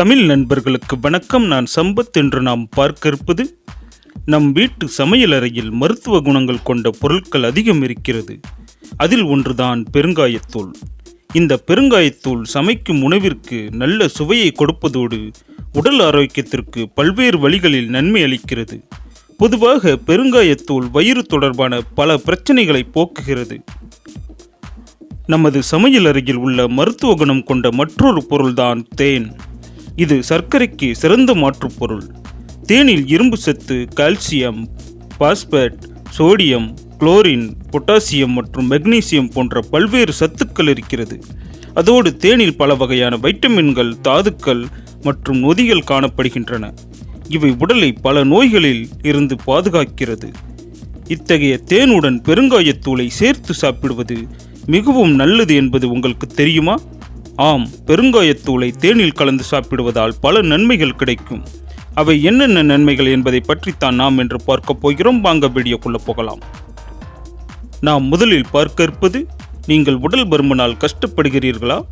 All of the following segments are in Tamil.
தமிழ் நண்பர்களுக்கு வணக்கம். நான் சம்பத் என்று நாம் பார்க்க இருப்பது நம் வீட்டு சமையலறையில் மருத்துவ குணங்கள் கொண்ட பொருட்கள் அதிகம் இருக்கிறது. அதில் ஒன்றுதான் பெருங்காயத்தூள். இந்த பெருங்காயத்தூள் சமைக்கும் உணவிற்கு நல்ல சுவையை கொடுப்பதோடு உடல் ஆரோக்கியத்திற்கு பல்வேறு வழிகளில் நன்மை அளிக்கிறது. பொதுவாக பெருங்காயத்தூள் வயிறு தொடர்பான பல பிரச்சனைகளை போக்குகிறது. நமது சமையல் அருகில் உள்ள மருத்துவ குணம் கொண்ட மற்றொரு பொருள்தான் தேன். இது சர்க்கரைக்கு சிறந்த மாற்றுப் பொருள் தேனில் இரும்பு சத்து calcium phosphate sodium chlorine potassium மற்றும் மெக்னீசியம் போன்ற பல்வேறு சத்துக்கள் இருக்கிறது. அதோடு தேனில் பல வகையான வைட்டமின்கள் தாதுக்கள் மற்றும் நொதிகள் காணப்படுகின்றன. இவை உடலை பல நோய்களில் இருந்து பாதுகாக்கிறது. இத்தகைய தேனுடன் பெருங்காயத்தூளை சேர்த்து சாப்பிடுவது மிகவும் நல்லது என்பது உங்களுக்கு தெரியுமா? ஆம் பெருங்காயத்தூளை தேனில் கலந்து சாப்பிடுவதால் பல நன்மைகள் கிடைக்கும். அவை என்னென்ன நன்மைகள் என்பதை பற்றித்தான் நாம் என்று பார்க்க போகிறோம். வாங்க வீடியோக்குள்ள போகலாம். நாம் முதலில் பார்க்க இருப்பது நீங்கள் உடல் பருமனால் கஷ்டப்படுகிறீர்களா?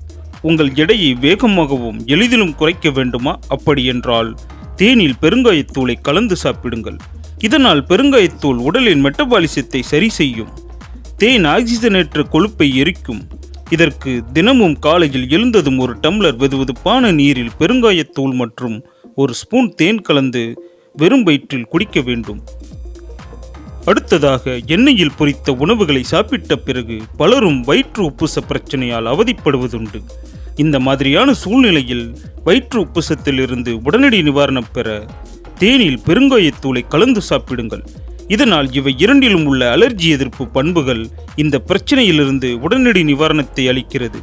உங்கள் எடையை வேகமாகவும் எளிதிலும் குறைக்க வேண்டுமா? அப்படி என்றால் தேனில் பெருங்காயத்தூளை கலந்து சாப்பிடுங்கள். இதனால் பெருங்காயத்தூள் உடலின் மெட்டபாலிசத்தை சரி செய்யும். தேன் ஆக்சிஜனேற்ற கொழுப்பை எரிக்கும். இதற்கு தினமும் காலையில் எழுந்ததும் ஒரு டம்ளர் வெதுவெதுப்பான நீரில் பெருங்காயத்தூள் மற்றும் ஒரு ஸ்பூன் தேன் கலந்து வெறும் வயிற்றில் குடிக்க வேண்டும். அடுத்ததாக எண்ணெயில் பொரித்த உணவுகளை சாப்பிட்ட பிறகு பலரும் வயிற்று உப்புச பிரச்சனையால் அவதிப்படுவதுண்டு. இந்த மாதிரியான சூழ்நிலையில் வயிற்று உப்புசத்திலிருந்து உடனடி நிவாரணம் பெற தேனில் பெருங்காயத்தூளை கலந்து சாப்பிடுங்கள். இதனால் இவை இரண்டிலும் உள்ள அலர்ஜி எதிர்ப்பு பண்புகள் இந்த பிரச்சனையிலிருந்து உடனடி நிவாரணத்தை அளிக்கிறது.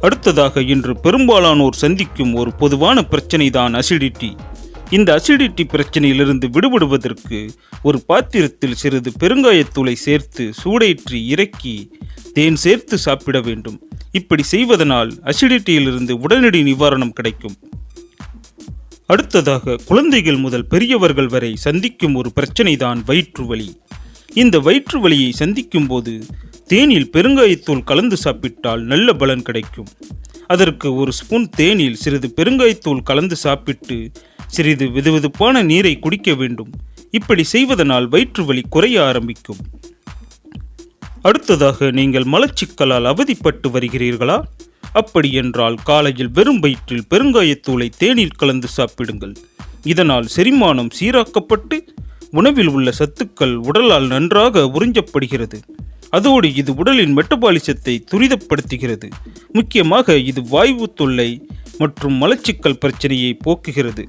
அடுத்ததாக இன்று பெரும்பாலானோர் சந்திக்கும் ஒரு பொதுவான பிரச்சனை தான் அசிடிட்டி. இந்த அசிடிட்டி பிரச்சனையிலிருந்து விடுபடுவதற்கு ஒரு பாத்திரத்தில் சிறிது பெருங்காயத்தூளை சேர்த்து சூடேற்றி இறக்கி தேன் சேர்த்து சாப்பிட வேண்டும். இப்படி செய்வதனால் அசிடிட்டியிலிருந்து உடனடி நிவாரணம் கிடைக்கும். அடுத்ததாக குழந்தைகள் முதல் பெரியவர்கள் வரை சந்திக்கும் ஒரு பிரச்சனை தான் வயிற்று வலி. இந்த வயிற்று வலியை சந்திக்கும் போது தேனில் பெருங்காயத்தூள் கலந்து சாப்பிட்டால் நல்ல பலன் கிடைக்கும். அதற்கு ஒரு ஸ்பூன் தேனில் சிறிது பெருங்காயத்தூள் கலந்து சாப்பிட்டு சிறிது வெதுவெதுப்பான நீரை குடிக்க வேண்டும். இப்படி செய்வதனால் வயிற்று வலி குறைய ஆரம்பிக்கும். அடுத்ததாக நீங்கள் மலச்சிக்கலால் அவதிப்பட்டு வருகிறீர்களா? அப்படி என்றால் காலையில் வெறும் வயிற்றில் பெருங்காயத்தூளை தேநீர் கலந்து சாப்பிடுங்கள். இதனால் செரிமானம் சீராக்கப்பட்டு உணவில் உள்ள சத்துக்கள் உடலால் நன்றாக உறிஞ்சப்படுகிறது. அதோடு இது உடலின் மெட்டபாலிசத்தை துரிதப்படுத்துகிறது. முக்கியமாக இது வாய்வு தொல்லை மற்றும் மலச்சிக்கல் பிரச்சனையை போக்குகிறது.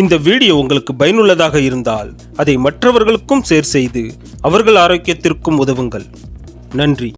இந்த வீடியோ உங்களுக்கு பயனுள்ளதாக இருந்தால் அதை மற்றவர்களுக்கும் ஷேர் செய்து அவர்கள் ஆரோக்கியத்திற்கும் உதவுங்கள். நன்றி.